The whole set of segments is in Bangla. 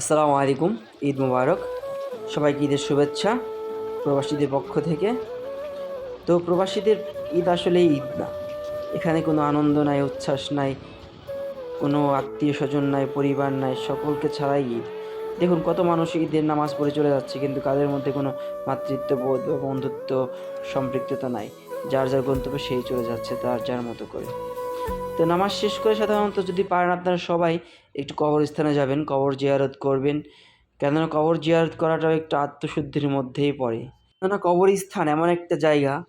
আসসালামু আলাইকুম, ঈদ মুবারক। সবাইকে ঈদের শুভেচ্ছা প্রবাসীদের পক্ষ থেকে। তো প্রবাসীদের ঈদ আসলে ঈদ না। এখানে কোনো আনন্দ নাই, উচ্ছ্বাস নাই, কোনো আত্মীয় স্বজন নাই, পরিবার নাই, সকলকে ছাড়াই ঈদ। দেখুন, কত মানুষ ঈদের নামাজ পড়ে চলে যাচ্ছে, কিন্তু কাদের মধ্যে কোনো মাতৃত্ববোধ বা বন্ধুত্ব সম্পৃক্ততা নাই। যার যার গন্তব্যে সেই চলে যাচ্ছে, তার যার মতো করে। তো নামাজ শেষ করে সাধারণত যদি পারেন আপনারা সবাই একটু কবরস্থানে যাবেন কবর জিয়ারত করবেন। কেননা কবর জিয়ারত করাটাও একটু আত্মশুদ্ধির মধ্যেই পড়ে। কেননা কবরস্থান এমন একটা জায়গা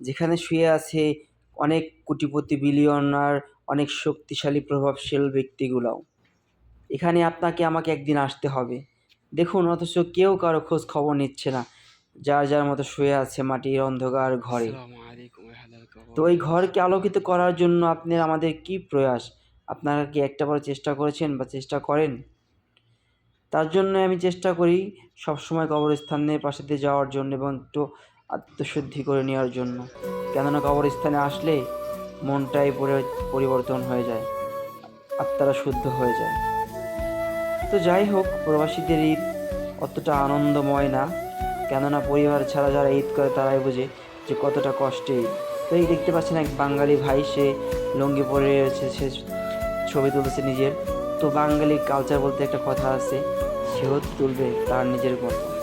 যেখানে শুয়ে আছে অনেক কোটিপতি বিলিয়নার অনেক শক্তিশালী প্রভাবশীল ব্যক্তিগুলাও। এখানে আপনাকে আমাকে একদিন আসতে হবে। দেখুন অথচ কেউ কারও খোঁজ খবর নিচ্ছে না। যার যার মতো শুয়ে আছে মাটির অন্ধকার ঘরে। তো এই ঘরকে আলোকিত করার জন্য আপনার আমাদের কি প্রয়াস? আপনারা কি একটা বার চেষ্টা করেছেন বা চেষ্টা করেন, তার জন্য আমি চেষ্টা করি সবসময় কবরস্থানের পাশে দিয়ে যাওয়ার জন্য এবং একটু আত্মশুদ্ধি করে নেওয়ার জন্য। কেননা কবরস্থানে আসলে মনটাই পরিবর্তন হয়ে যায়, আত্মারা শুদ্ধ হয়ে যায়। তো যাই হোক, প্রবাসীদের ঈদ অতটা আনন্দময় না, কেননা পরিবার ছাড়া যারা ঈদ করে তারাই বোঝে যে কতটা কষ্টে তো এই দেখতে পাচ্ছেন এক বাঙালি ভাই, সে লুঙ্গি পরে রয়েছে, সে ছবি তুলছে নিজের। তো বাঙালি কালচার বলতে একটা কথা আছে, সেও তুলবে তার নিজের মতো।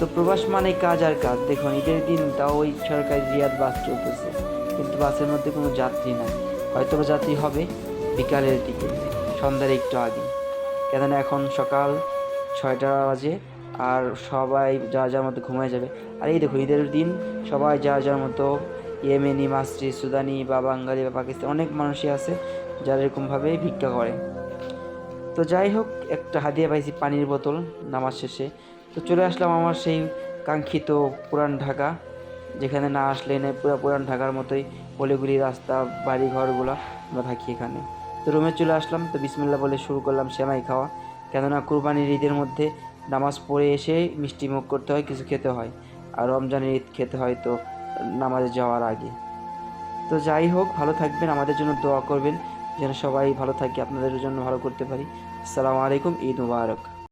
তো প্রবাস মানে কাজ আর কাজ। দেখুন, ঈদের দিন তাও ওই সরকারি রিয়াদ বাস চলতেছে। কিন্তু বাসের মধ্যে কোনো যাত্রী নাই। হয়তো যাত্রী হবে বিকালের দিকে, সন্ধ্যার একটু আগে। কেননা এখন সকাল ছয়টা বাজে আর সবাই যা যার মতো ঘুমায় যাবে। আর এই দেখুন, ঈদের দিন সবাই যা যার মতো ইয়েমেনি, মাসরি, সুদানি বা বাঙালি বা পাকিস্তান, অনেক মানুষই আছে যারা এরকমভাবে ভিক্ষা করে। তো যাই হোক, একটা হাদিয়া পাইছি, পানির বোতল, নামাজ শেষে। তো চলে আসলাম আমার সেই কাঙ্ক্ষিত পুরান ঢাকা, যেখানে না আসলে না পুরো পুরান ঢাকার মতোই গলিগুলি রাস্তা, বাড়ি, ঘরগুলো আমরা থাকি এখানে। তো রুমে চলে আসলাম, তো বিসমিল্লা বলে শুরু করলাম সেমাই খাওয়া। কেননা কুরবানির ঈদের মধ্যে নামাজ পড়ে এসে মিষ্টি মুখ করতে হয়, কিছু খেতে হয়। আর রমজানের ঈদ খেতে হয় তো নামাজে যাওয়ার আগে। তো যাই হোক, ভালো থাকবেন, আমাদের জন্য দোয়া করবেন, যেন সবাই ভালো থাকে, আপনাদের জন্য ভালো করতে পারি। আসসালামু আলাইকুম, ঈদ মুবারক।